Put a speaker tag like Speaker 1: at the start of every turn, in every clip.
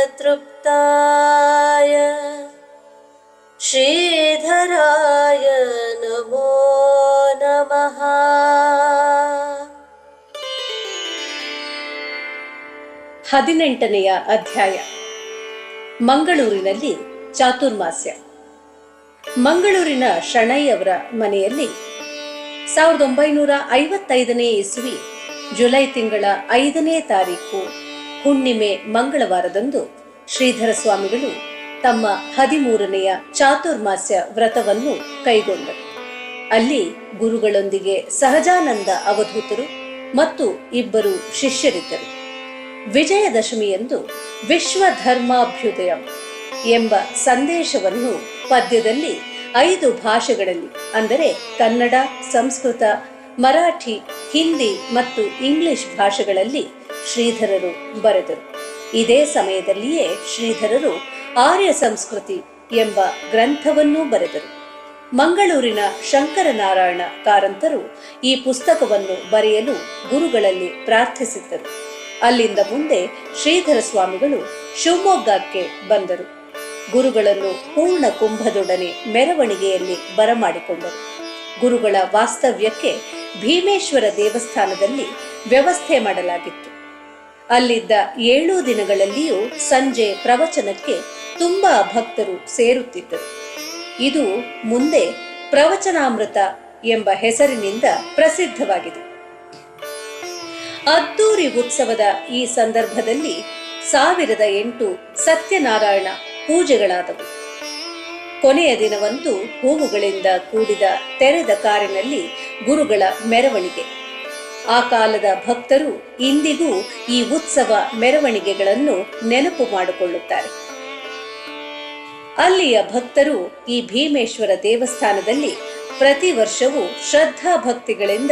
Speaker 1: स्वानन्दामृततृप्ताय श्रीधराय नमो नमः
Speaker 2: ಹದಿನೆಂಟನೆಯ ಅಧ್ಯಾಯ ಮಂಗಳೂರಿನಲ್ಲಿ ಚಾತುರ್ಮಾಸ್ಯ ಮಂಗಳೂರಿನ ಶಣೈಯವರ ಮನೆಯಲ್ಲಿ ಸಾವಿರದ ಒಂಬೈನೂರ ಐವತ್ತೈದನೇ ಇಸ್ವಿ ಜುಲೈ ತಿಂಗಳ ಐದನೇ ತಾರೀಕು ಹುಣ್ಣಿಮೆ ಮಂಗಳವಾರದಂದು ಶ್ರೀಧರ ಸ್ವಾಮಿಗಳು ತಮ್ಮ ಹದಿಮೂರನೆಯ ಚಾತುರ್ಮಾಸ್ಯ ವ್ರತವನ್ನು ಕೈಗೊಂಡರು. ಅಲ್ಲಿ ಗುರುಗಳೊಂದಿಗೆ ಸಹಜಾನಂದ ಅವಧೂತರು ಮತ್ತು ಇಬ್ಬರು ಶಿಷ್ಯರಿದ್ದರು. ವಿಜಯದಶಮಿಯಂದು ವಿಶ್ವ ಧರ್ಮಾಭ್ಯುದಯ ಎಂಬ ಸಂದೇಶವನ್ನು ಪದ್ಯದಲ್ಲಿ ಐದು ಭಾಷೆಗಳಲ್ಲಿ, ಅಂದರೆ ಕನ್ನಡ, ಸಂಸ್ಕೃತ, ಮರಾಠಿ, ಹಿಂದಿ ಮತ್ತು ಇಂಗ್ಲಿಷ್ ಭಾಷೆಗಳಲ್ಲಿ ಶ್ರೀಧರರು ಬರೆದರು. ಇದೇ ಸಮಯದಲ್ಲಿಯೇ ಶ್ರೀಧರರು ಆರ್ಯ ಸಂಸ್ಕೃತಿ ಎಂಬ ಗ್ರಂಥವನ್ನೂ ಬರೆದರು. ಮಂಗಳೂರಿನ ಶಂಕರನಾರಾಯಣ ಕಾರಂತರು ಈ ಪುಸ್ತಕವನ್ನು ಬರೆಯಲು ಗುರುಗಳಲ್ಲಿ ಪ್ರಾರ್ಥಿಸಿದ್ದರು. ಅಲ್ಲಿಂದ ಮುಂದೆ ಶ್ರೀಧರ ಸ್ವಾಮಿಗಳು ಶಿವಮೊಗ್ಗಕ್ಕೆ ಬಂದರು. ಗುರುಗಳನ್ನು ಪೂರ್ಣ ಕುಂಭದೊಡನೆ ಮೆರವಣಿಗೆಯಲ್ಲಿ ಬರಮಾಡಿಕೊಂಡರು. ಗುರುಗಳ ವಾಸ್ತವ್ಯಕ್ಕೆ ಭೀಮೇಶ್ವರ ದೇವಸ್ಥಾನದಲ್ಲಿ ವ್ಯವಸ್ಥೆ ಮಾಡಲಾಗಿತ್ತು. ಅಲ್ಲಿದ್ದ ಏಳು ದಿನಗಳಲ್ಲಿಯೂ ಸಂಜೆ ಪ್ರವಚನಕ್ಕೆ ತುಂಬಾ ಭಕ್ತರು ಸೇರುತ್ತಿದ್ದರು. ಇದು ಮುಂದೆ ಪ್ರವಚನಾಮೃತ ಎಂಬ ಹೆಸರಿನಿಂದ ಪ್ರಸಿದ್ಧವಾಗಿದೆ. ಅದ್ದೂರಿ ಉತ್ಸವದ ಈ ಸಂದರ್ಭದಲ್ಲಿ ಸಾವಿರದ ಎಂಟು ಸತ್ಯನಾರಾಯಣ ಪೂಜೆಗಳಾದವು. ಕೊನೆಯ ದಿನವಂತೂ ಹೂವುಗಳಿಂದ ಕೂಡಿದ ತೆರೆದ ಕಾರಿನಲ್ಲಿ ಗುರುಗಳ ಮೆರವಣಿಗೆ. ಆ ಕಾಲದ ಭಕ್ತರು ಇಂದಿಗೂ ಈ ಉತ್ಸವ ಮೆರವಣಿಗೆಗಳನ್ನು ನೆನಪು ಮಾಡಿಕೊಳ್ಳುತ್ತಾರೆ. ಅಲ್ಲಿಯ ಭಕ್ತರು ಈ ಭೀಮೇಶ್ವರ ದೇವಸ್ಥಾನದಲ್ಲಿ ಪ್ರತಿ ವರ್ಷವೂ ಶ್ರದ್ಧಾ ಭಕ್ತಿಗಳಿಂದ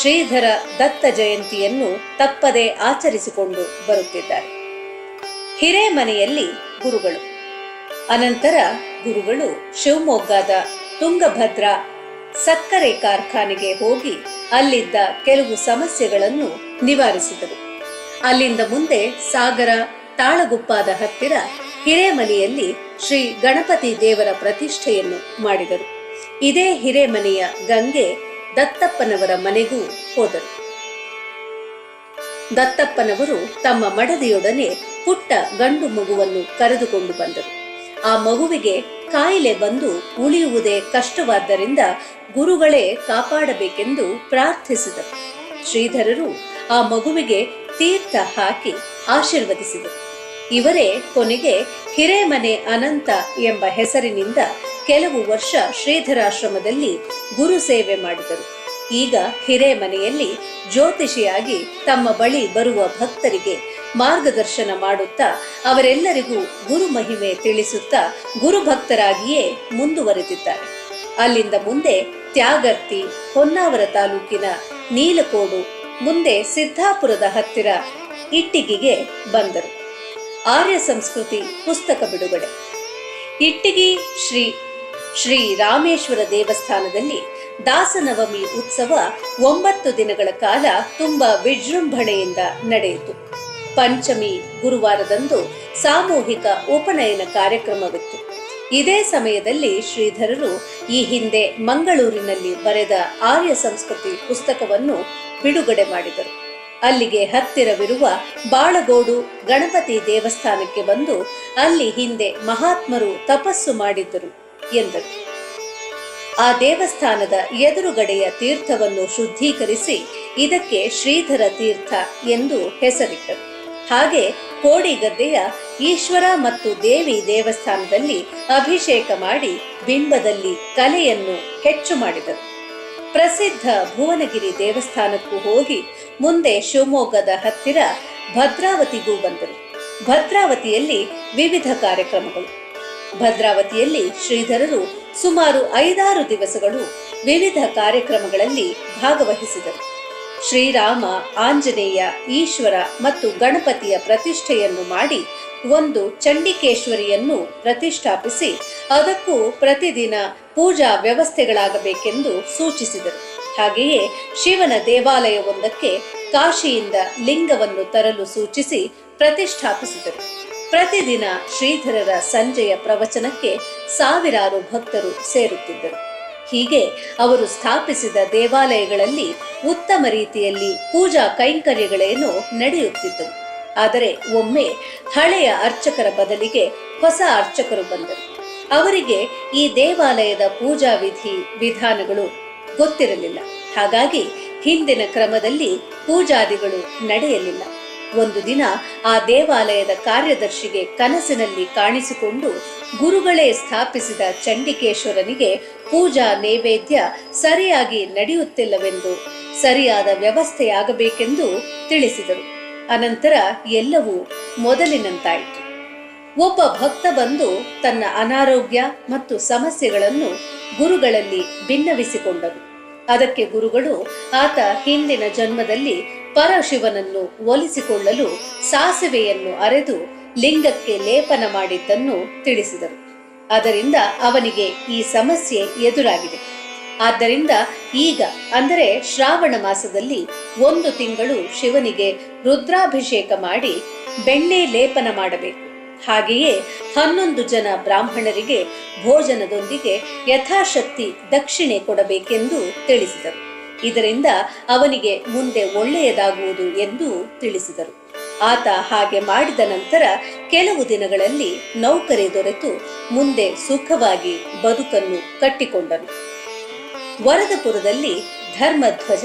Speaker 2: ಶ್ರೀಧರ ದತ್ತ ಜಯಂತಿಯನ್ನು ತಪ್ಪದೆ ಆಚರಿಸಿಕೊಂಡು ಬರುತ್ತಿದ್ದಾರೆ. ಹಿರೇಮನೆಯಲ್ಲಿ ಗುರುಗಳು. ಅನಂತರ ಗುರುಗಳು ಶಿವಮೊಗ್ಗದ ತುಂಗಭದ್ರಾ ಸಕ್ಕರೆ ಕಾರ್ಖಾನೆಗೆ ಹೋಗಿ ಅಲ್ಲಿದ್ದ ಕೆಲವು ಸಮಸ್ಯೆಗಳನ್ನು ನಿವಾರಿಸಿದರು. ಅಲ್ಲಿಂದ ಮುಂದೆ ಸಾಗರ, ತಾಳಗುಪ್ಪಾದ ಹತ್ತಿರ ಹಿರೇಮನೆಯಲ್ಲಿ ಶ್ರೀ ಗಣಪತಿ ದೇವರ ಪ್ರತಿಷ್ಠೆಯನ್ನು ಮಾಡಿದರು. ಇದೇ ಹಿರೇಮನೆಯ ಗಂಗೆ ದತ್ತಪ್ಪನವರ ಮನೆಗೂ ಹೋದರು. ದತ್ತಪ್ಪನವರು ತಮ್ಮ ಮಡದಿಯೊಡನೆ ಪುಟ್ಟ ಗಂಡು ಮಗುವನ್ನು ಕರೆದುಕೊಂಡು ಬಂದರು. ಆ ಮಗುವಿಗೆ ಕಾಯಿಲೆ ಬಂದು ಉಳಿಯುವುದೇ ಕಷ್ಟವಾದ್ದರಿಂದ ಗುರುಗಳೇ ಕಾಪಾಡಬೇಕೆಂದು ಪ್ರಾರ್ಥಿಸಿದರು. ಶ್ರೀಧರರು ಆ ಮಗುವಿಗೆ ತೀರ್ಥ ಹಾಕಿ ಆಶೀರ್ವದಿಸಿದರು. ಇವರೇ ಕೊನೆಗೆ ಹಿರೇಮನೆ ಅನಂತ ಎಂಬ ಹೆಸರಿನಿಂದ ಕೆಲವು ವರ್ಷ ಶ್ರೀಧರಾಶ್ರಮದಲ್ಲಿ ಗುರು ಸೇವೆ ಮಾಡಿದರು. ಈಗ ಹಿರೇಮನೆಯಲ್ಲಿ ಜ್ಯೋತಿಷಿಯಾಗಿ ತಮ್ಮ ಬಳಿ ಬರುವ ಭಕ್ತರಿಗೆ ಮಾರ್ಗದರ್ಶನ ಮಾಡುತ್ತಾ ಅವರೆಲ್ಲರಿಗೂ ಗುರು ಮಹಿಮೆ ತಿಳಿಸುತ್ತಾ ಗುರುಭಕ್ತರಾಗಿಯೇ ಮುಂದುವರೆದಿದ್ದಾರೆ. ಅಲ್ಲಿಂದ ಮುಂದೆ ತ್ಯಾಗರ್ತಿ, ಹೊನ್ನಾವರ ತಾಲೂಕಿನ ನೀಲಕೋಡು, ಮುಂದೆ ಸಿದ್ದಾಪುರದ ಹತ್ತಿರ ಇಟ್ಟಿಗೆಗೆ ಬಂದರು. ಆರ್ಯ ಸಂಸ್ಕೃತಿ ಪುಸ್ತಕ ಬಿಡುಗಡೆ. ಇಟ್ಟಿಗೆ ಶ್ರೀ ಶ್ರೀ ರಾಮೇಶ್ವರ ದೇವಸ್ಥಾನದಲ್ಲಿ ದಾಸನವಮಿ ಉತ್ಸವ ಒಂಬತ್ತು ದಿನಗಳ ಕಾಲ ತುಂಬಾ ವಿಜೃಂಭಣೆಯಿಂದ ನಡೆಯಿತು. ಪಂಚಮಿ ಗುರುವಾರದಂದು ಸಾಮೂಹಿಕ ಉಪನಯನ ಕಾರ್ಯಕ್ರಮವಿತ್ತು. ಇದೇ ಸಮಯದಲ್ಲಿ ಶ್ರೀಧರರು ಈ ಹಿಂದೆ ಮಂಗಳೂರಿನಲ್ಲಿ ಬರೆದ ಆರ್ಯ ಸಂಸ್ಕೃತಿ ಪುಸ್ತಕವನ್ನು ಬಿಡುಗಡೆ ಮಾಡಿದರು. ಅಲ್ಲಿಗೆ ಹತ್ತಿರವಿರುವ ಬಾಳಗೋಡು ಗಣಪತಿ ದೇವಸ್ಥಾನಕ್ಕೆ ಬಂದು ಅಲ್ಲಿ ಹಿಂದೆ ಮಹಾತ್ಮರು ತಪಸ್ಸು ಮಾಡಿದ್ದರು ಎಂದರು. ಆ ದೇವಸ್ಥಾನದ ಎದುರುಗಡೆಯ ತೀರ್ಥವನ್ನು ಶುದ್ಧೀಕರಿಸಿ ಇದಕ್ಕೆ ಶ್ರೀಧರ ತೀರ್ಥ ಎಂದು ಹೆಸರಿಟ್ಟರು. ಹಾಗೆ ಕೋಡಿಗದ್ದೆಯ ಈಶ್ವರ ಮತ್ತು ದೇವಿ ದೇವಸ್ಥಾನದಲ್ಲಿ ಅಭಿಷೇಕ ಮಾಡಿ ಬಿಂಬದಲ್ಲಿ ಕಲೆಯನ್ನು ಹೆಚ್ಚು ಮಾಡಿದರು. ಪ್ರಸಿದ್ಧ ಭುವನಗಿರಿ ದೇವಸ್ಥಾನಕ್ಕೂ ಹೋಗಿ ಮುಂದೆ ಶಿವಮೊಗ್ಗದ ಹತ್ತಿರ ಭದ್ರಾವತಿಗೂ ಬಂದರು. ಭದ್ರಾವತಿಯಲ್ಲಿ ವಿವಿಧ ಕಾರ್ಯಕ್ರಮಗಳು. ಭದ್ರಾವತಿಯಲ್ಲಿ ಶ್ರೀಧರರು ಸುಮಾರು ಐದಾರು ದಿವಸಗಳು ವಿವಿಧ ಕಾರ್ಯಕ್ರಮಗಳಲ್ಲಿ ಭಾಗವಹಿಸಿದರು. ಶ್ರೀರಾಮ, ಆಂಜನೇಯ, ಈಶ್ವರ ಮತ್ತು ಗಣಪತಿಯ ಪ್ರತಿಷ್ಠೆಯನ್ನು ಮಾಡಿ ಒಂದು ಚಂಡಿಕೇಶ್ವರಿಯನ್ನು ಪ್ರತಿಷ್ಠಾಪಿಸಿ ಅದಕ್ಕೂ ಪ್ರತಿದಿನ ಪೂಜಾ ವ್ಯವಸ್ಥೆಗಳಾಗಬೇಕೆಂದು ಸೂಚಿಸಿದರು. ಹಾಗೆಯೇ ಶಿವನ ದೇವಾಲಯವೊಂದಕ್ಕೆ ಕಾಶಿಯಿಂದ ಲಿಂಗವನ್ನು ತರಲು ಸೂಚಿಸಿ ಪ್ರತಿಷ್ಠಾಪಿಸಿದರು. ಪ್ರತಿದಿನ ಶ್ರೀಧರರ ಸಂಜೆಯ ಪ್ರವಚನಕ್ಕೆ ಸಾವಿರಾರು ಭಕ್ತರು ಸೇರುತ್ತಿದ್ದರು. ಹೀಗೆ ಅವರು ಸ್ಥಾಪಿಸಿದ ದೇವಾಲಯಗಳಲ್ಲಿ ಉತ್ತಮ ರೀತಿಯಲ್ಲಿ ಪೂಜಾ ಕೈಂಕರ್ಯಗಳೇನು ನಡೆಯುತ್ತಿದ್ದವು ಆದರೆ ಒಮ್ಮೆ ಹಳೆಯ ಅರ್ಚಕರ ಬದಲಿಗೆ ಹೊಸ ಅರ್ಚಕರು ಬಂದರು. ಅವರಿಗೆ ಈ ದೇವಾಲಯದ ಪೂಜಾ ವಿಧಿ, ವಿಧಾನಗಳು ಗೊತ್ತಿರಲಿಲ್ಲ. ಹಾಗಾಗಿ ಹಿಂದಿನ ಕ್ರಮದಲ್ಲಿ ಪೂಜಾದಿಗಳು ನಡೆಯಲಿಲ್ಲ. ಒಂದು ದಿನ ಆ ದೇವಾಲಯದ ಕಾರ್ಯದರ್ಶಿಗೆ ಕನಸಿನಲ್ಲಿ ಕಾಣಿಸಿಕೊಂಡು ಗುರುಗಳೇ ಸ್ಥಾಪಿಸಿದ ಚಂಡಿಕೇಶ್ವರನಿಗೆ ಪೂಜಾ ನೈವೇದ್ಯ ಸರಿಯಾಗಿ ನಡೆಯುತ್ತಿಲ್ಲವೆಂದು, ಸರಿಯಾದ ವ್ಯವಸ್ಥೆಯಾಗಬೇಕೆಂದು ತಿಳಿಸಿದರು. ಅನಂತರ ಎಲ್ಲವೂ ಮೊದಲಿನಂತಾಯಿತು. ಒಬ್ಬ ಭಕ್ತ ಬಂದು ತನ್ನ ಅನಾರೋಗ್ಯ ಮತ್ತು ಸಮಸ್ಯೆಗಳನ್ನು ಗುರುಗಳಲ್ಲಿ ಭಿನ್ನವಿಸಿಕೊಂಡರು. ಅದಕ್ಕೆ ಗುರುಗಳು, ಆತ ಹಿಂದಿನ ಜನ್ಮದಲ್ಲಿ ಪರಶಿವನನ್ನು ಒಲಿಸಿಕೊಳ್ಳಲು ಸಾಸಿವೆಯನ್ನು ಅರೆದು ಲಿಂಗಕ್ಕೆ ಲೇಪನ ಮಾಡಿದ್ದನ್ನು ತಿಳಿಸಿದರು. ಅದರಿಂದ ಅವನಿಗೆ ಈ ಸಮಸ್ಯೆ ಎದುರಾಗಿದೆ. ಆದ್ದರಿಂದ ಈಗ, ಅಂದರೆ ಶ್ರಾವಣ ಮಾಸದಲ್ಲಿ ಒಂದು ತಿಂಗಳು ಶಿವನಿಗೆ ರುದ್ರಾಭಿಷೇಕ ಮಾಡಿ ಬೆಣ್ಣೆ ಲೇಪನ ಮಾಡಬೇಕು. ಹಾಗೆಯೇ ಹನ್ನೊಂದು ಜನ ಬ್ರಾಹ್ಮಣರಿಗೆ ಭೋಜನದೊಂದಿಗೆ ಯಥಾಶಕ್ತಿ ದಕ್ಷಿಣೆ ಕೊಡಬೇಕೆಂದು ತಿಳಿಸಿದರು. ಇದರಿಂದ ಅವನಿಗೆ ಮುಂದೆ ಒಳ್ಳೆಯದಾಗುವುದು ಎಂದು ತಿಳಿಸಿದರು. ಆತ ಹಾಗೆ ಮಾಡಿದ ನಂತರ ಕೆಲವು ದಿನಗಳಲ್ಲಿ ನೌಕರಿ ದೊರೆತು ಮುಂದೆ ಸುಖವಾಗಿ ಬದುಕನ್ನು ಕಟ್ಟಿಕೊಂಡನು. ವರದಪುರದಲ್ಲಿ ಧರ್ಮಧ್ವಜ,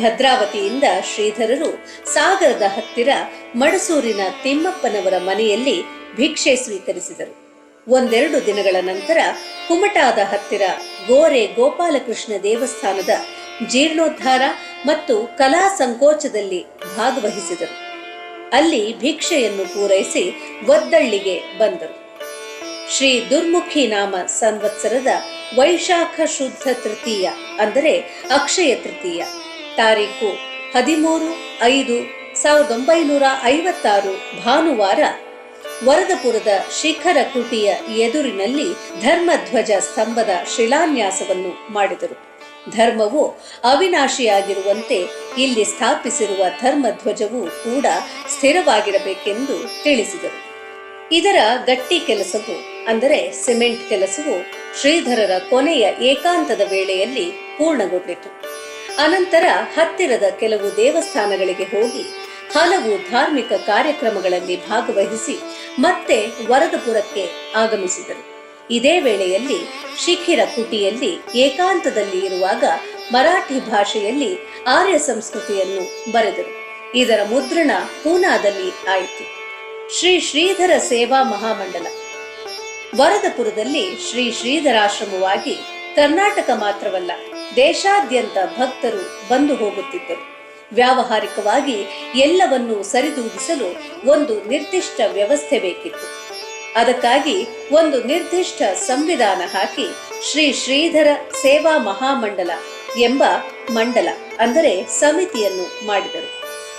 Speaker 2: ಭದ್ರಾವತಿಯಿಂದ ಶ್ರೀಧರರು ಸಾಗರದ ಹತ್ತಿರ ಮಡಸೂರಿನ ತಿಮ್ಮಪ್ಪನವರ ಮನೆಯಲ್ಲಿ ಭಿಕ್ಷೆ ಸ್ವೀಕರಿಸಿದರು. ಒಂದೆರಡು ದಿನಗಳ ನಂತರ ಕುಮಟಾದ ಹತ್ತಿರ ಗೋರೆ ಗೋಪಾಲಕೃಷ್ಣ ದೇವಸ್ಥಾನದ ಜೀರ್ಣೋದ್ಧಾರ ಮತ್ತು ಕಲಾ ಸಂಕೋಚದಲ್ಲಿ ಭಾಗವಹಿಸಿದರು. ಅಲ್ಲಿ ಭಿಕ್ಷೆಯನ್ನು ಪೂರೈಸಿ ಒದ್ದಳ್ಳಿಗೆ ಬಂದರು. ಶ್ರೀ ದುರ್ಮುಖಿ ನಾಮ ಸಂವತ್ಸರದ ವೈಶಾಖ ಶುದ್ಧ ತೃತೀಯ ಅಂದರೆ ಅಕ್ಷಯ ತೃತೀಯ, ತಾರೀಕು ಹದಿಮೂರು ಐದು ಸಾವಿರದ ಒಂಬೈನೂರ ಐವತ್ತಾರು ಭಾನುವಾರ ವರದಪುರದ ಶಿಖರ ಕುಟಿಯ ಎದುರಿನಲ್ಲಿ ಧರ್ಮಧ್ವಜ ಸ್ತಂಭದ ಶಿಲಾನ್ಯಾಸವನ್ನು ಮಾಡಿದರು. ಧರ್ಮವು ಅವಿನಾಶಿಯಾಗಿರುವಂತೆ ಇಲ್ಲಿ ಸ್ಥಾಪಿಸಿರುವ ಧರ್ಮಧ್ವಜವು ಕೂಡ ಸ್ಥಿರವಾಗಿರಬೇಕೆಂದು ತಿಳಿಸಿದರು. ಇದರ ಗಟ್ಟಿ ಕೆಲಸವು, ಅಂದರೆ ಸಿಮೆಂಟ್ ಕೆಲಸವು, ಶ್ರೀಧರರ ಕೊನೆಯ ಏಕಾಂತದ ವೇಳೆಯಲ್ಲಿ ಪೂರ್ಣಗೊಂಡಿತು. ಅನಂತರ ಹತ್ತಿರದ ಕೆಲವು ದೇವಸ್ಥಾನಗಳಿಗೆ ಹೋಗಿ, ಹಲವು ಧಾರ್ಮಿಕ ಕಾರ್ಯಕ್ರಮಗಳಲ್ಲಿ ಭಾಗವಹಿಸಿ ಮತ್ತೆ ವರದಪುರಕ್ಕೆ ಆಗಮಿಸಿದರು. ಇದೇ ವೇಳೆಯಲ್ಲಿ ಶಿಖಿರ ಕುಟಿಯಲ್ಲಿ ಏಕಾಂತದಲ್ಲಿ ಇರುವಾಗ ಮರಾಠಿ ಭಾಷೆಯಲ್ಲಿ ಆರ್ಯ ಸಂಸ್ಕೃತಿಯನ್ನು ಬರೆದರು. ಇದರ ಮುದ್ರಣ ಪೂನಾದಲ್ಲಿ ಆಯಿತು. ಶ್ರೀ ಶ್ರೀಧರ ಸೇವಾ ಮಹಾಮಂಡಲ. ವರದಪುರದಲ್ಲಿ ಶ್ರೀ ಶ್ರೀಧರಾಶ್ರಮವಾಗಿ ಕರ್ನಾಟಕ ಮಾತ್ರವಲ್ಲ, ದೇಶಾದ್ಯಂತ ಭಕ್ತರು ಬಂದು ಹೋಗುತ್ತಿದ್ದರು. ವ್ಯಾವಹಾರಿಕವಾಗಿ ಎಲ್ಲವನ್ನೂ ಸರಿದೂಗಿಸಲು ಒಂದು ನಿರ್ದಿಷ್ಟ ವ್ಯವಸ್ಥೆ ಬೇಕಿತ್ತು. ಅದಕ್ಕಾಗಿ ಒಂದು ನಿರ್ದಿಷ್ಟ ಸಂವಿಧಾನ ಹಾಕಿ ಶ್ರೀ ಶ್ರೀಧರ ಸೇವಾ ಮಹಾಮಂಡಲ ಎಂಬ ಮಂಡಲ ಅಂದರೆ ಸಮಿತಿಯನ್ನು ಮಾಡಿದರು.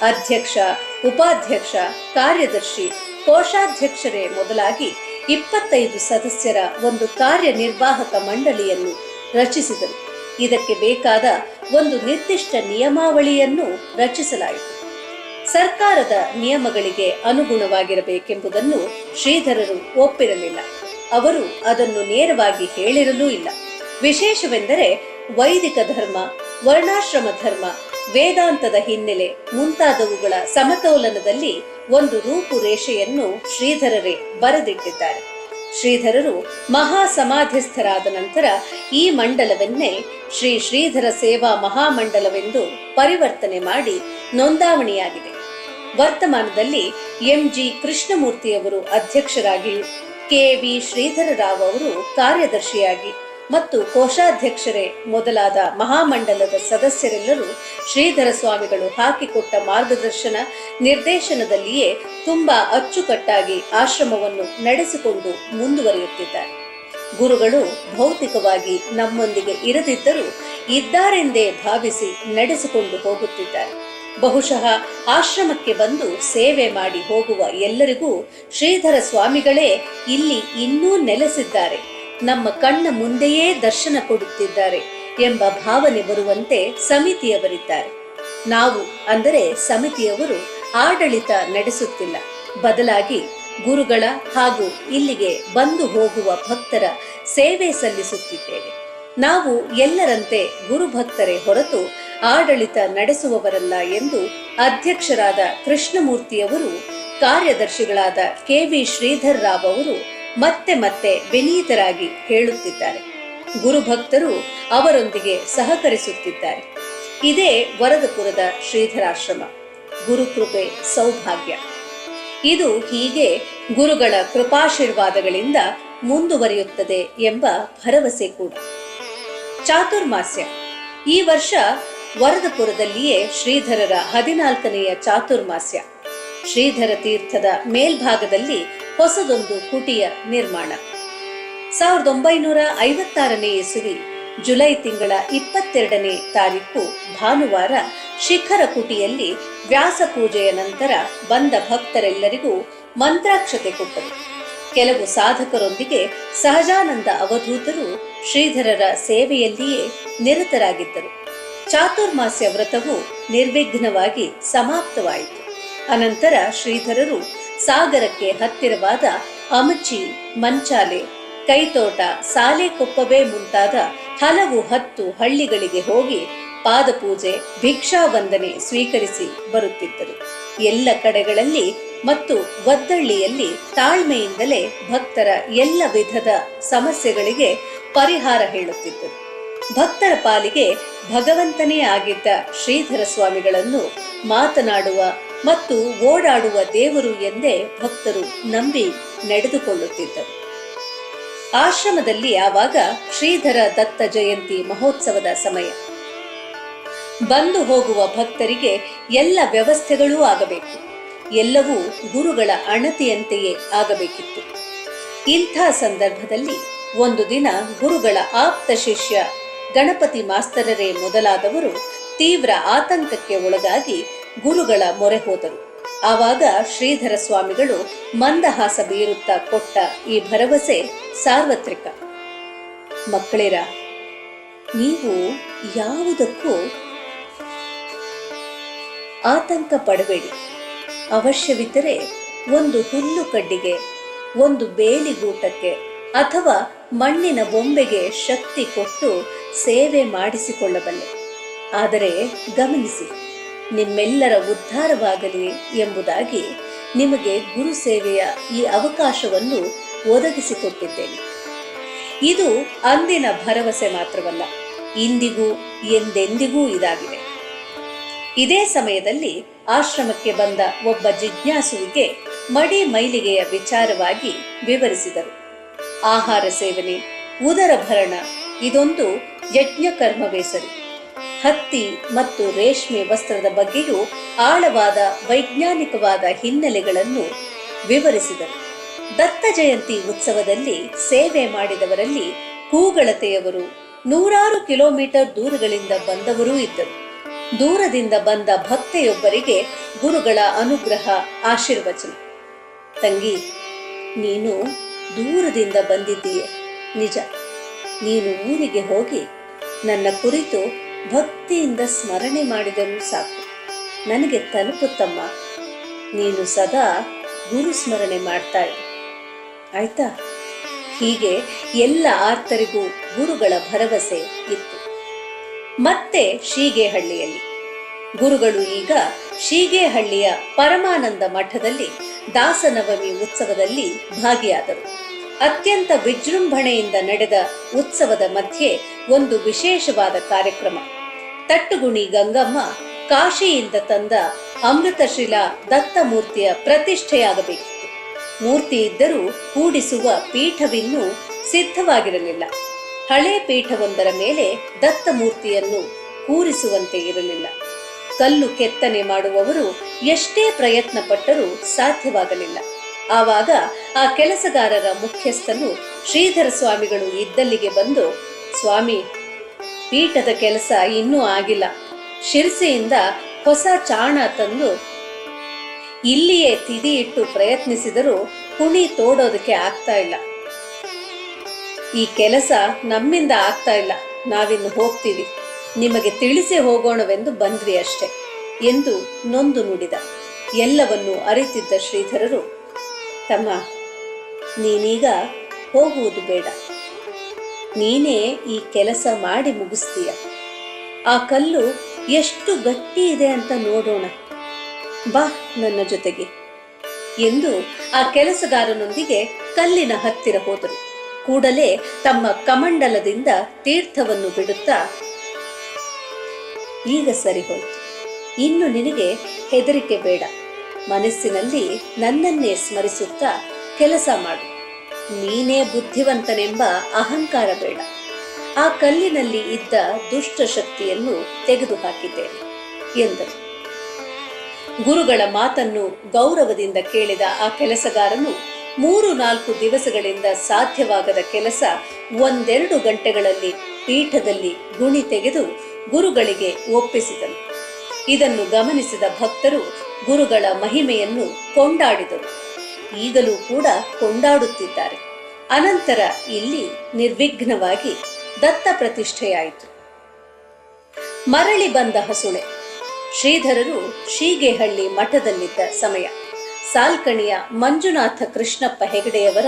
Speaker 2: ಅಧ್ಯಕ್ಷ, ಉಪಾಧ್ಯಕ್ಷ, ಕಾರ್ಯದರ್ಶಿ, ಕೋಶಾಧ್ಯಕ್ಷರೇ ಮೊದಲಾಗಿ ಇಪ್ಪತ್ತೈದು ಸದಸ್ಯರ ಒಂದು ಕಾರ್ಯನಿರ್ವಾಹಕ ಮಂಡಳಿಯನ್ನು ರಚಿಸಿದರು. ಇದಕ್ಕೆ ಬೇಕಾದ ಒಂದು ನಿರ್ದಿಷ್ಟ ನಿಯಮಾವಳಿಯನ್ನು ರಚಿಸಲಾಯಿತು. ಸರ್ಕಾರದ ನಿಯಮಗಳಿಗೆ ಅನುಗುಣವಾಗಿರಬೇಕೆಂಬುದನ್ನು ಶ್ರೀಧರರು ಒಪ್ಪಿರಲಿಲ್ಲ. ಅವರು ಅದನ್ನು ನೇರವಾಗಿ ಹೇಳಿರಲೂ ಇಲ್ಲ. ವಿಶೇಷವೆಂದರೆ ವೈದಿಕ ಧರ್ಮ, ವರ್ಣಾಶ್ರಮ ಧರ್ಮ, ವೇದಾಂತದ ಹಿನ್ನೆಲೆ ಮುಂತಾದವುಗಳ ಸಮತೋಲನದಲ್ಲಿ ಒಂದು ರೂಪುರೇಷೆಯನ್ನು ಶ್ರೀಧರರೇ ಬರೆದಿಟ್ಟಿದ್ದಾರೆ. ಶ್ರೀಧರರು ಮಹಾ ಸಮಾಧಿಸ್ಥರಾದ ನಂತರ ಈ ಮಂಡಲವನ್ನೇ ಶ್ರೀ ಶ್ರೀಧರ ಸೇವಾ ಮಹಾಮಂಡಲವೆಂದು ಪರಿವರ್ತನೆ ಮಾಡಿ ನೋಂದಾವಣಿಯಾಗಿದೆ. ವರ್ತಮಾನದಲ್ಲಿ ಎಂಜಿ ಕೃಷ್ಣಮೂರ್ತಿಯವರು ಅಧ್ಯಕ್ಷರಾಗಿ, ಕೆ ವಿ ಶ್ರೀಧರ ರಾವ್ ಅವರು ಕಾರ್ಯದರ್ಶಿಯಾಗಿ ಮತ್ತು ಕೋಶಾಧ್ಯಕ್ಷರೇ ಮೊದಲಾದ ಮಹಾಮಂಡಲದ ಸದಸ್ಯರೆಲ್ಲರೂ ಶ್ರೀಧರ ಸ್ವಾಮಿಗಳು ಹಾಕಿಕೊಟ್ಟ ಮಾರ್ಗದರ್ಶನ ನಿರ್ದೇಶನದಲ್ಲಿಯೇ ತುಂಬಾ ಅಚ್ಚುಕಟ್ಟಾಗಿ ಆಶ್ರಮವನ್ನು ನಡೆಸಿಕೊಂಡು ಮುಂದುವರಿಯುತ್ತಿದ್ದಾರೆ. ಗುರುಗಳು ಭೌತಿಕವಾಗಿ ನಮ್ಮೊಂದಿಗೆ ಇರದಿದ್ದರೂ ಇದ್ದಾರೆಂದೇ ಭಾವಿಸಿ ನಡೆಸಿಕೊಂಡು ಹೋಗುತ್ತಿದ್ದಾರೆ. ಬಹುಶಃ ಆಶ್ರಮಕ್ಕೆ ಬಂದು ಸೇವೆ ಮಾಡಿ ಹೋಗುವ ಎಲ್ಲರಿಗೂ ಶ್ರೀಧರ ಸ್ವಾಮಿಗಳೇ ಇಲ್ಲಿ ಇನ್ನೂ ನೆಲೆಸಿದ್ದಾರೆ. ನಮ್ಮ ಕಣ್ಣ ಮುಂದೆಯೇ ದರ್ಶನ ಕೊಡುತ್ತಿದ್ದಾರೆ ಎಂಬ ಭಾವನೆ ಬರುವಂತೆ ಸಮಿತಿಯವರಿದ್ದಾರೆ. ನಾವು ಅಂದರೆ ಸಮಿತಿಯವರು ಆಡಳಿತ ನಡೆಸುತ್ತಿಲ್ಲ. ಬದಲಾಗಿ ಗುರುಗಳ ಹಾಗೂ ಇಲ್ಲಿಗೆ ಬಂದು ಹೋಗುವ ಭಕ್ತರ ಸೇವೆ ಸಲ್ಲಿಸುತ್ತಿದ್ದೇವೆ. ನಾವು ಎಲ್ಲರಂತೆ ಗುರುಭಕ್ತರೇ ಹೊರತು ಆಡಳಿತ ನಡೆಸುವವರಲ್ಲ ಎಂದು ಅಧ್ಯಕ್ಷರಾದ ಕೃಷ್ಣಮೂರ್ತಿಯವರು, ಕಾರ್ಯದರ್ಶಿಗಳಾದ ಕೆ ವಿ ಶ್ರೀಧರ್ ರಾವ್ ಅವರು ಮತ್ತೆ ಮತ್ತೆ ವಿನೀತರಾಗಿ ಹೇಳುತ್ತಿದ್ದಾರೆ. ಗುರುಭಕ್ತರು ಅವರೊಂದಿಗೆ ಸಹಕರಿಸುತ್ತಿದ್ದಾರೆ. ಇದೇ ವರದಪುರದ ಶ್ರೀಧರಾಶ್ರಮ. ಗುರುಕೃಪೆ ಸೌಭಾಗ್ಯ. ಇದು ಹೀಗೆ ಗುರುಗಳ ಕೃಪಾಶೀರ್ವಾದಗಳಿಂದ ಮುಂದುವರಿಯುತ್ತದೆ ಎಂಬ ಭರವಸೆ ಕೂಡ. ಚಾತುರ್ಮಾಸ್ಯ. ಈ ವರ್ಷ ವರದಪುರದಲ್ಲಿಯೇ ಶ್ರೀಧರರ ಹದಿನಾಲ್ಕನೆಯ ಚಾತುರ್ಮಾಸ್ಯ. ಶ್ರೀಧರ ತೀರ್ಥದ ಮೇಲ್ಭಾಗದಲ್ಲಿ ಹೊಸದೊಂದು ಕುಟಿಯ ನಿರ್ಮಾಣ. ಸಾವಿರದ ಒಂಬೈನೂರ ಐವತ್ತಾರನೇ ಇಸುವಿ ಜುಲೈ ತಿಂಗಳ ಇಪ್ಪತ್ತೆರಡನೇ ತಾರೀಕು ಭಾನುವಾರ ಶಿಖರ ಕುಟಿಯಲ್ಲಿ ವ್ಯಾಸ ಪೂಜೆಯ ನಂತರ ಬಂದ ಭಕ್ತರೆಲ್ಲರಿಗೂ ಮಂತ್ರಾಕ್ಷತೆ ಕೊಟ್ಟರು. ಕೆಲವು ಸಾಧಕರೊಂದಿಗೆ ಸಹಜಾನಂದ ಅವಧೂತರು ಶ್ರೀಧರರ ಸೇವೆಯಲ್ಲಿಯೇ ನಿರತರಾಗಿದ್ದರು. ಚಾತುರ್ಮಾಸ್ಯ ವ್ರತವು ನಿರ್ವಿಘ್ನವಾಗಿ ಸಮಾಪ್ತವಾಯಿತು. ಅನಂತರ ಶ್ರೀಧರರು ಸಾಗರಕ್ಕೆ ಹತ್ತಿರವಾದ ಅಮಚಿ, ಮಂಚಾಲೆ, ಕೈತೋಟ ಸಾಲೆಕೊಪ್ಪವೇ ಮುಂತಾದ ಹಲವು ಹತ್ತು ಹಳ್ಳಿಗಳಿಗೆ ಹೋಗಿ ಪಾದಪೂಜೆ, ಭಿಕ್ಷಾ ವಂದನೆ ಸ್ವೀಕರಿಸಿ ಬರುತ್ತಿದ್ದರು. ಎಲ್ಲ ಕಡೆಗಳಲ್ಲಿ ಮತ್ತು ಒದ್ದಳ್ಳಿಯಲ್ಲಿ ತಾಳ್ಮೆಯಿಂದಲೇ ಭಕ್ತರ ಎಲ್ಲ ವಿಧದ ಸಮಸ್ಯೆಗಳಿಗೆ ಪರಿಹಾರ ಹೇಳುತ್ತಿದ್ದರು. ಭಕ್ತರ ಪಾಲಿಗೆ ಭಗವಂತನೇ ಆಗಿದ್ದ ಶ್ರೀಧರ ಸ್ವಾಮಿಗಳನ್ನು ಮಾತನಾಡುವ ಮತ್ತು ಓಡಾಡುವ ದೇವರು ಎಂದೇ ಭಕ್ತರು ನಂಬಿ ನಡೆದುಕೊಳ್ಳುತ್ತಿದ್ದರು. ಆಶ್ರಮದಲ್ಲಿ ಆವಾಗ ಶ್ರೀಧರ ದತ್ತ ಜಯಂತಿ ಮಹೋತ್ಸವದ ಸಮಯ. ಬಂದು ಹೋಗುವ ಭಕ್ತರಿಗೆ ಎಲ್ಲ ವ್ಯವಸ್ಥೆಗಳೂ ಆಗಬೇಕು. ಎಲ್ಲವೂ ಗುರುಗಳ ಅಣತಿಯಂತೆಯೇ ಆಗಬೇಕಿತ್ತು. ಇಂಥ ಸಂದರ್ಭದಲ್ಲಿ ಒಂದು ದಿನ ಗುರುಗಳ ಆಪ್ತ ಶಿಷ್ಯ ಗಣಪತಿ ಮಾಸ್ತರರೇ ಮೊದಲಾದವರು ತೀವ್ರ ಆತಂಕಕ್ಕೆ ಒಳಗಾಗಿ ಗುರುಗಳ ಮೊರೆ ಹೋದರು. ಆವಾಗ ಶ್ರೀಧರ ಸ್ವಾಮಿಗಳು ಮಂದಹಾಸ ಬೀರುತ್ತಾ ಕೊಟ್ಟ ಈ ಭರವಸೆ ಸಾರ್ವತ್ರಿಕ. ಮಕ್ಕಳಿರ, ನೀವು ಯಾವುದಕ್ಕೂ ಆತಂಕ ಪಡಬೇಡಿ. ಅವಶ್ಯವಿದ್ದರೆ ಒಂದು ಹುಲ್ಲು ಕಡ್ಡಿಗೆ, ಒಂದು ಬೇಲಿಗೂಟಕ್ಕೆ ಅಥವಾ ಮಣ್ಣಿನ ಬೊಂಬೆಗೆ ಶಕ್ತಿ ಕೊಟ್ಟು ಸೇವೆ ಮಾಡಿಸಿಕೊಳ್ಳಬಲ್ಲೆ. ಆದರೆ ಗಮನಿಸಿ, ನಿಮ್ಮೆಲ್ಲರ ಉದ್ಧಾರವಾಗಲಿ ಎಂಬುದಾಗಿ ನಿಮಗೆ ಗುರು ಸೇವೆಯ ಈ ಅವಕಾಶವನ್ನು ಒದಗಿಸಿಕೊಟ್ಟಿದ್ದೇನೆ. ಇದು ಅಂದಿನ ಭರವಸೆ ಮಾತ್ರವಲ್ಲ, ಇಂದಿಗೂ ಎಂದೆಂದಿಗೂ ಇದಾಗಿದೆ. ಇದೇ ಸಮಯದಲ್ಲಿ ಆಶ್ರಮಕ್ಕೆ ಬಂದ ಒಬ್ಬ ಜಿಜ್ಞಾಸುವಿಗೆ ಮಡಿ ಮೈಲಿಗೆಯ ವಿಚಾರವಾಗಿ ವಿವರಿಸಿದರು. ಆಹಾರ ಸೇವನೆ, ಉದರ ಭರಣ, ಇದೊಂದು ಯಜ್ಞ ಕರ್ಮವೇ ಸರಿ. ಹತ್ತಿ ಮತ್ತು ರೇಷ್ಮೆ ವಸ್ತ್ರದ ಬಗ್ಗೆಯೂ ಆಳವಾದ ವೈಜ್ಞಾನಿಕವಾದ ಹಿನ್ನೆಲೆಗಳನ್ನು ವಿವರಿಸಿದರು. ದತ್ತ ಜಯಂತಿ ಉತ್ಸವದಲ್ಲಿ ಸೇವೆ ಮಾಡಿದವರಲ್ಲಿ ಕೂಗಳತೆಯವರು ನೂರಾರು ಕಿಲೋಮೀಟರ್ ದೂರಗಳಿಂದ ಬಂದವರೂ ಇದ್ದರು. ದೂರದಿಂದ ಬಂದ ಭಕ್ತೆಯೊಬ್ಬರಿಗೆ ಗುರುಗಳ ಅನುಗ್ರಹ, ಆಶೀರ್ವಚನ. ತಂಗಿ, ನೀನು ದೂರದಿಂದ ಬಂದಿದ್ದೀಯೆ. ನಿಜ, ನೀನು ಊರಿಗೆ ಹೋಗಿ ನನ್ನ ಕುರಿತು ಭಕ್ತಿಯಿಂದ ಸ್ಮರಣೆ ಮಾಡಿದರೂ ಸಾಕು. ನನಗೆ ತಲುಪುತ್ತಮ್ಮ, ನೀನು ಸದಾ ಗುರು ಸ್ಮರಣೆ ಮಾಡ್ತಾ ಇರು ಆಯ್ತಾ? ಹೀಗೆ ಎಲ್ಲ ಆರ್ತರಿಗೂ ಗುರುಗಳ ಭರವಸೆ ಇತ್ತು. ಮತ್ತೆ ಶೀಗೆಹಳ್ಳಿಯಲ್ಲಿ. ಗುರುಗಳು ಈಗ ಶೀಗೆಹಳ್ಳಿಯ ಪರಮಾನಂದ ಮಠದಲ್ಲಿ ದಾಸನವಮಿ ಉತ್ಸವದಲ್ಲಿ ಭಾಗಿಯಾದರು. ಅತ್ಯಂತ ವಿಜೃಂಭಣೆಯಿಂದ ನಡೆದ ಉತ್ಸವದ ಮಧ್ಯೆ ಒಂದು ವಿಶೇಷವಾದ ಕಾರ್ಯಕ್ರಮ. ತಟ್ಟುಗುಣಿ ಗಂಗಮ್ಮ ಕಾಶಿಯಿಂದ ತಂದ ಅಮೃತಶಿಲಾ ದತ್ತಮೂರ್ತಿಯ ಪ್ರತಿಷ್ಠೆಯಾಗಬೇಕಿತ್ತು. ಮೂರ್ತಿ ಇದ್ದರೂ ಕೂಡಿಸುವ ಪೀಠವಿನ್ನೂ ಸಿದ್ಧವಾಗಿರಲಿಲ್ಲ. ಹಳೆ ಪೀಠವೊಂದರ ಮೇಲೆ ದತ್ತಮೂರ್ತಿಯನ್ನು ಕೂರಿಸುವಂತೆ ಇರಲಿಲ್ಲ. ಕಲ್ಲು ಕೆತ್ತನೆ ಮಾಡುವವರು ಎಷ್ಟೇ ಪ್ರಯತ್ನ ಪಟ್ಟರೂ ಸಾಧ್ಯವಾಗಲಿಲ್ಲ. ಆವಾಗ ಆ ಕೆಲಸಗಾರರ ಮುಖ್ಯಸ್ಥನು ಶ್ರೀಧರ ಸ್ವಾಮಿಗಳು ಇದ್ದಲ್ಲಿಗೆ ಬಂದು, ಸ್ವಾಮಿ, ಪೀಠದ ಕೆಲಸ ಇನ್ನೂ ಆಗಿಲ್ಲ. ಶಿರಸೆಯಿಂದ ಹೊಸ ಚಾಣ ತಂದು ಇಲ್ಲಿಯೇ ತಿದಿ ಇಟ್ಟು ಪ್ರಯತ್ನಿಸಿದರೂ ಕುಣಿ ತೋಡೋದಕ್ಕೆ ಆಗ್ತಾ ಇಲ್ಲ. ಈ ಕೆಲಸ ನಮ್ಮಿಂದ ಆಗ್ತಾ ಇಲ್ಲ. ನಾವಿನ್ನು ಹೋಗ್ತೀವಿ. ನಿಮಗೆ ತಿಳಿಸಿ ಹೋಗೋಣವೆಂದು ಬಂದ್ವಿ ಅಷ್ಟೆ ಎಂದು ನೊಂದು ನುಡಿದ. ಎಲ್ಲವನ್ನು ಅರಿತಿದ್ದ ಶ್ರೀಧರರು, ತಮ್ಮ, ನೀನೀಗ ಹೋಗುವುದು ಬೇಡ. ನೀನೇ ಈ ಕೆಲಸ ಮಾಡಿ ಮುಗಿಸ್ತೀಯ. ಆ ಕಲ್ಲು ಎಷ್ಟು ಗಟ್ಟಿ ಇದೆ ಅಂತ ನೋಡೋಣ. ಬಾ ನನ್ನ ಜೊತೆಗೆ ಎಂದು ಆ ಕೆಲಸಗಾರನೊಂದಿಗೆ ಕಲ್ಲಿನ ಹತ್ತಿರ ಹೋದರು. ಕೂಡಲೇ ತಮ್ಮ ಕಮಂಡಲದಿಂದ ತೀರ್ಥವನ್ನು ಬಿಡುತ್ತಾ ಈಗ ಸರಿ ಹೋಯ್ತು. ಇನ್ನು ನಿನಗೆ ಹೆದರಿಕೆ ಬೇಡ. ಮನಸ್ಸಿನಲ್ಲಿ ನನ್ನನ್ನೇ ಸ್ಮರಿಸುತ್ತಾ ಕೆಲಸ ಮಾಡು. ನೀನೇ ಬುದ್ಧಿವಂತನೆಂಬ ಅಹಂಕಾರ ಬೇಡ. ಆ ಕಲ್ಲಿನಲ್ಲಿ ಇದ್ದ ದುಷ್ಟ ಶಕ್ತಿಯನ್ನು ತೆಗೆದುಹಾಕಿದ್ದೇನೆ ಎಂದರು ಗುರುಗಳ ಮಾತನ್ನು ಗೌರವದಿಂದ ಕೇಳಿದ ಆ ಕೆಲಸಗಾರನು ಮೂರು ನಾಲ್ಕು ದಿವಸಗಳಿಂದ ಸಾಧ್ಯವಾಗದ ಕೆಲಸ ಒಂದೆರಡು ಗಂಟೆಗಳಲ್ಲಿ ಪೀಠದಲ್ಲಿ ಗುಣಿ ತೆಗೆದು ಗುರುಗಳಿಗೆ ಒಪ್ಪಿಸಿದನು. ಇದನ್ನು ಗಮನಿಸಿದ ಭಕ್ತರು ಗುರುಗಳ ಮಹಿಮೆಯನ್ನು ಕೊಂಡಾಡಿದರು. ಈಗಲೂ ಕೂಡ ಕೊಂಡಾಡುತ್ತಿದ್ದಾರೆ. ಅನಂತರ ಇಲ್ಲಿ ನಿರ್ವಿಘ್ನವಾಗಿ ದತ್ತ ಪ್ರತಿಷ್ಠೆಯಾಯಿತು. ಮರಳಿ ಬಂದ ಹಸುಳೆ. ಶ್ರೀಧರರು ಶೀಗೆಹಳ್ಳಿ ಮಠದಲ್ಲಿದ್ದ ಸಮಯ. ಸಾಲ್ಕಣಿಯ ಮಂಜುನಾಥ ಕೃಷ್ಣಪ್ಪ ಹೆಗಡೆಯವರ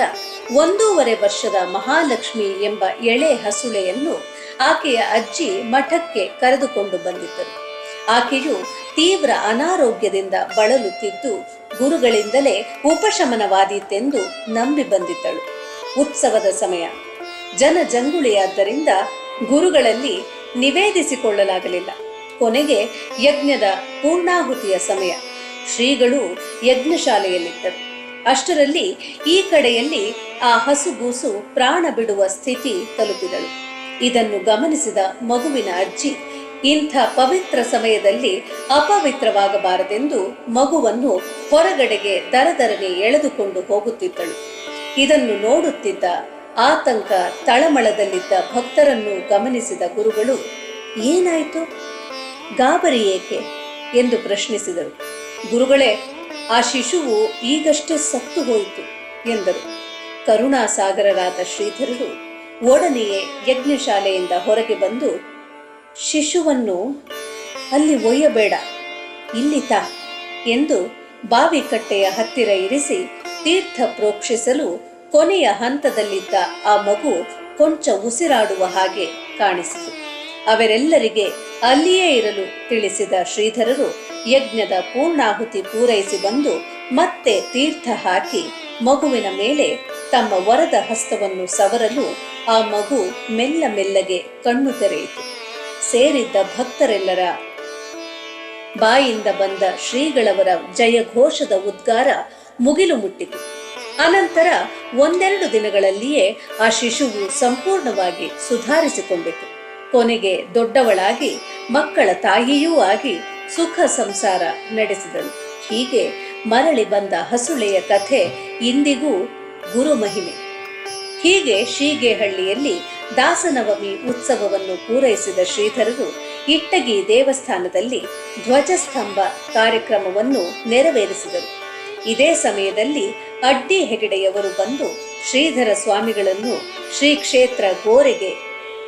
Speaker 2: ಒಂದೂವರೆ ವರ್ಷದ ಮಹಾಲಕ್ಷ್ಮಿ ಎಂಬ ಎಳೆ ಹಸುಳೆಯನ್ನು ಆಕೆಯ ಅಜ್ಜಿ ಮಠಕ್ಕೆ ಕರೆದುಕೊಂಡು ಬಂದಿದ್ದರು. ಆಕೆಯು ತೀವ್ರ ಅನಾರೋಗ್ಯದಿಂದ ಬಳಲುತ್ತಿದ್ದು ಗುರುಗಳಿಂದಲೇ ಉಪಶಮನವಾದೀತೆಂದು ನಂಬಿ ಬಂದಿದ್ದಳು. ಉತ್ಸವದ ಸಮಯ. ಜನ ಜಂಗುಳಿಯಾದ್ದರಿಂದ ಗುರುಗಳಲ್ಲಿ ನಿವೇದಿಸಿಕೊಳ್ಳಲಾಗಲಿಲ್ಲ. ಕೊನೆಗೆ ಯಜ್ಞದ ಪೂರ್ಣಾಹುತಿಯ ಸಮಯ. ಶ್ರೀಗಳು ಯಜ್ಞಶಾಲೆಯಲ್ಲಿದ್ದರು. ಅಷ್ಟರಲ್ಲಿ ಈ ಕಡೆಯಲ್ಲಿ ಆ ಹಸುಗೂಸು ಪ್ರಾಣ ಬಿಡುವ ಸ್ಥಿತಿ ತಲುಪಿದಳು. ಇದನ್ನು ಗಮನಿಸಿದ ಮಗುವಿನ ಅಜ್ಜಿ, ಇಂಥ ಪವಿತ್ರ ಸಮಯದಲ್ಲಿ ಅಪವಿತ್ರವಾಗಬಾರದೆಂದು ಮಗುವನ್ನು ಹೊರಗಡೆಗೆ ದರದರನೆ ಎಳೆದುಕೊಂಡು ಹೋಗುತ್ತಿದ್ದಳು. ಇದನ್ನು ನೋಡುತ್ತಿದ್ದ ಆತಂಕ ತಳಮಳದಲ್ಲಿದ್ದ ಭಕ್ತರನ್ನು ಗಮನಿಸಿದ ಗುರುಗಳು, ಏನಾಯಿತು? ಗಾಬರಿ ಏಕೆ? ಎಂದು ಪ್ರಶ್ನಿಸಿದರು. ಗುರುಗಳೇ, ಆ ಶಿಶುವು ಈಗಷ್ಟೇ ಸತ್ತು ಹೋಯಿತು ಎಂದರು. ಕರುಣಾಸಾಗರರಾದ ಶ್ರೀಧರರು ಒಡನೆಯೇ ಯಜ್ಞಶಾಲೆಯಿಂದ ಹೊರಗೆ ಬಂದು, ಶಿಶುವನ್ನು ಅಲ್ಲಿ ಒಯ್ಯಬೇಡ, ಇಲ್ಲಿ ತಾ ಎಂದು ಬಾವಿಕಟ್ಟೆಯ ಹತ್ತಿರ ಇರಿಸಿ ತೀರ್ಥ ಪ್ರೋಕ್ಷಿಸಲು ಕೊನೆಯ ಹಂತದಲ್ಲಿದ್ದ ಆ ಮಗು ಕೊಂಚ ಉಸಿರಾಡುವ ಹಾಗೆ ಕಾಣಿಸಿತು. ಅವರೆಲ್ಲರಿಗೆ ಅಲ್ಲಿಯೇ ಇರಲು ತಿಳಿಸಿದ ಶ್ರೀಧರರು ಯಜ್ಞದ ಪೂರ್ಣಾಹುತಿ ಪೂರೈಸಿ ಬಂದು ಮತ್ತೆ ತೀರ್ಥ ಹಾಕಿ ಮಗುವಿನ ಮೇಲೆ ತಮ್ಮ ವರದ ಹಸ್ತವನ್ನು ಸವರಲು ಆ ಮಗು ಮೆಲ್ಲ ಮೆಲ್ಲಗೆ ಕಣ್ಣು ತೆರೆಯಿತು. ಸೇರಿದ್ದ ಭಕ್ತರೆಲ್ಲರ ಬಾಯಿಂದ ಬಂದ ಶ್ರೀಗಳವರ ಜಯಘೋಷದ ಉದ್ಗಾರ ಮುಗಿಲು ಮುಟ್ಟಿತು. ಅನಂತರ ಒಂದೆರಡು ದಿನಗಳಲ್ಲಿಯೇ ಆ ಶಿಶುವು ಸಂಪೂರ್ಣವಾಗಿ ಸುಧಾರಿಸಿಕೊಂಡಿತು ಕೊನೆಗೆ ದೊಡ್ಡವಳಾಗಿ ಮಕ್ಕಳ ತಾಯಿಯೂ ಆಗಿ ಸುಖ ಸಂಸಾರ ನಡೆಸಿದಳು ಹೀಗೆ ಮರಳಿ ಬಂದ ಹಸುಳೆಯ ಕಥೆ ಇಂದಿಗೂ ಗುರು ಮಹಿಮೆ ಹೀಗೆ ಶೀಗೆಹಳ್ಳಿಯಲ್ಲಿ ದಾಸನವಮಿ ಉತ್ಸವವನ್ನು ಪೂರೈಸಿದ ಶ್ರೀಧರರು ಇಟ್ಟಗಿ ದೇವಸ್ಥಾನದಲ್ಲಿ ಧ್ವಜಸ್ತಂಭ ಕಾರ್ಯಕ್ರಮವನ್ನು ನೆರವೇರಿಸಿದರು. ಇದೇ ಸಮಯದಲ್ಲಿ ಅಡ್ಡಿ ಹೆಗಡೆಯವರು ಬಂದು ಶ್ರೀಧರ ಸ್ವಾಮಿಗಳನ್ನು ಶ್ರೀ ಕ್ಷೇತ್ರ ಗೋರೆಗೆ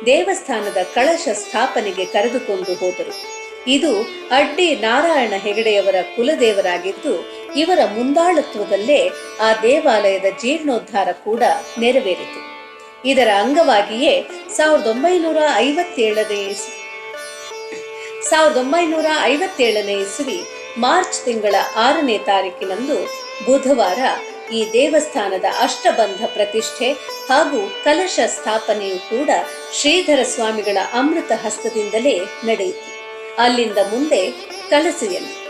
Speaker 2: ದೇವಸ್ಥಾನದ ಕಳಶ ಸ್ಥಾಪನೆಗೆ ಕರೆದುಕೊಂಡು ಹೋದರು. ಇದು ಅಡ್ಡಿ ನಾರಾಯಣ ಹೆಗಡೆಯವರ ಕುಲದೇವರಾಗಿದ್ದು, ಇವರ ಮುಂದಾಳತ್ವದಲ್ಲೇ ಆ ದೇವಾಲಯದ ಜೀರ್ಣೋದ್ಧಾರ ಕೂಡ ನೆರವೇರಿತು. ಇದರ ಅಂಗವಾಗಿಯೇ ಸಾವಿರದ ಒಂಬೈನೂರ ಐವತ್ತೇಳನೇ ಸಾವಿರದ ಒಂಬೈನೂರ ಐವತ್ತೇಳನೇ ಇಸ್ವಿ ಮಾರ್ಚ್ ತಿಂಗಳ ಆರನೇ ತಾರೀಕಿನಂದು ಬುಧವಾರ ಈ ದೇವಸ್ಥಾನದ ಅಷ್ಟಬಂಧ ಪ್ರತಿಷ್ಠೆ ಹಾಗೂ ಕಲಶ ಸ್ಥಾಪನೆಯು ಕೂಡ ಶ್ರೀಧರ ಸ್ವಾಮಿಗಳ ಅಮೃತ ಹಸ್ತದಿಂದಲೇ ನಡೆಯಿತು. ಅಲ್ಲಿಂದ ಮುಂದೆ ಕಲಸಿಯಲ್ಲಿ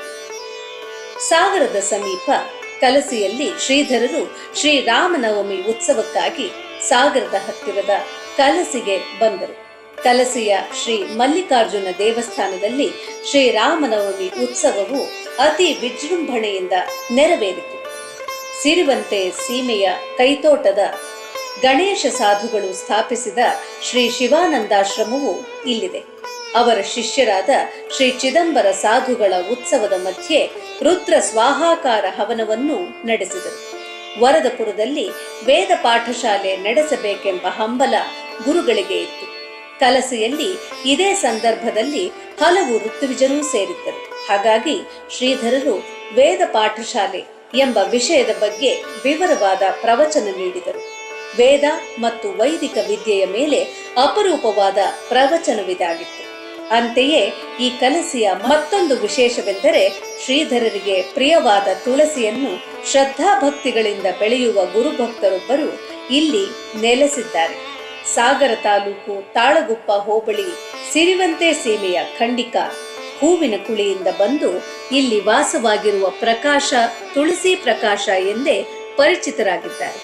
Speaker 2: ಸಾಗರದ ಸಮೀಪ ಕಲಸಿಯಲ್ಲಿ ಶ್ರೀಧರರು ಶ್ರೀರಾಮನವಮಿ ಉತ್ಸವಕ್ಕಾಗಿ ಸಾಗರದ ಹತ್ತಿರದ ಕಲಸಿಗೆ ಬಂದರು. ಕಲಸಿಯ ಶ್ರೀ ಮಲ್ಲಿಕಾರ್ಜುನ ದೇವಸ್ಥಾನದಲ್ಲಿ ಶ್ರೀರಾಮನವಮಿ ಉತ್ಸವವು ಅತಿ ವಿಜೃಂಭಣೆಯಿಂದ ನೆರವೇರಿತು. ಸಿರಿವಂತೆ ಸೀಮೆಯ ಕೈತೋಟದ ಗಣೇಶ ಸಾಧುಗಳು ಸ್ಥಾಪಿಸಿದ ಶ್ರೀ ಶಿವಾನಂದಾಶ್ರಮವು ಇಲ್ಲಿದೆ. ಅವರ ಶಿಷ್ಯರಾದ ಶ್ರೀ ಚಿದಂಬರ ಸಾಧುಗಳ ಉತ್ಸವದ ಮಧ್ಯೆ ರುದ್ರ ಸ್ವಾಹಾಕಾರ ಹವನವನ್ನು ನಡೆಸಿದರು. ವರದಪುರದಲ್ಲಿ ವೇದ ಪಾಠಶಾಲೆ ನಡೆಸಬೇಕೆಂಬ ಹಂಬಲ ಗುರುಗಳಿಗೆ ಇತ್ತು. ಕಲಸೆಯಲ್ಲಿ ಇದೇ ಸಂದರ್ಭದಲ್ಲಿ ಹಲವು ಋತುವಿಜರೂ ಸೇರಿದ್ದರು. ಹಾಗಾಗಿ ಶ್ರೀಧರರು ವೇದ ಪಾಠಶಾಲೆ ಎಂಬ ವಿಷಯದ ಬಗ್ಗೆ ವಿವರವಾದ ಪ್ರವಚನ ನೀಡಿದರು. ವೇದ ಮತ್ತು ವೈದಿಕ ವಿದ್ಯೆಯ ಮೇಲೆ ಅಪರೂಪವಾದ ಪ್ರವಚನವಿದಾಗಿತ್ತು. ಅಂತೆಯೇ ಈ ಕಲಸಿಯ ಮತ್ತೊಂದು ವಿಶೇಷವೆಂದರೆ ಶ್ರೀಧರರಿಗೆ ಪ್ರಿಯವಾದ ತುಳಸಿಯನ್ನು ಶ್ರದ್ಧಾಭಕ್ತಿಗಳಿಂದ ಬೆಳೆಯುವ ಗುರುಭಕ್ತರೊಬ್ಬರು ಇಲ್ಲಿ ನೆಲೆಸಿದ್ದಾರೆ. ಸಾಗರ ತಾಲೂಕು ತಾಳಗುಪ್ಪ ಹೋಬಳಿ ಸಿರಿವಂತೆ ಸೀಮೆಯ ಖಂಡಿಕ ಹೂವಿನ ಕುಳಿಯಿಂದ ಬಂದು ಇಲ್ಲಿ ವಾಸವಾಗಿರುವ ಪ್ರಕಾಶ ತುಳಸಿ ಪ್ರಕಾಶ ಎಂದೇ ಪರಿಚಿತರಾಗಿದ್ದಾರೆ.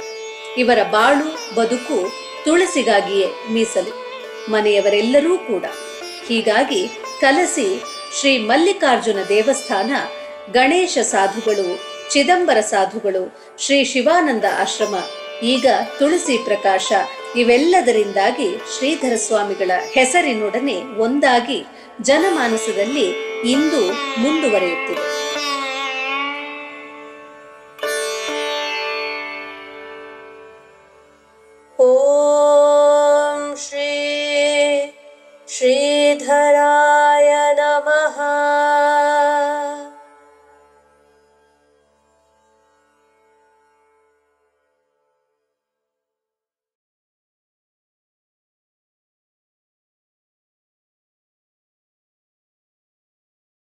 Speaker 2: ಇವರ ಬಾಳು ಬದುಕು ತುಳಸಿಗಾಗಿಯೇ ಮೀಸಲು ಮನೆಯವರೆಲ್ಲರೂ ಕೂಡ. ಹೀಗಾಗಿ ಕಲಸಿ ಶ್ರೀ ಮಲ್ಲಿಕಾರ್ಜುನ ದೇವಸ್ಥಾನ, ಗಣೇಶ ಸಾಧುಗಳು, ಚಿದಂಬರ ಸಾಧುಗಳು, ಶ್ರೀ ಶಿವಾನಂದ ಆಶ್ರಮ, ಈಗ ತುಳಸಿ ಪ್ರಕಾಶ, ಇವೆಲ್ಲದರಿಂದಾಗಿ ಶ್ರೀಧರ ಸ್ವಾಮಿಗಳ ಹೆಸರಿನೊಡನೆ ಒಂದಾಗಿ ಜನಮಾನಸದಲ್ಲಿ ಇಂದು ಮುಂದುವರಿಯುತ್ತಿದೆ.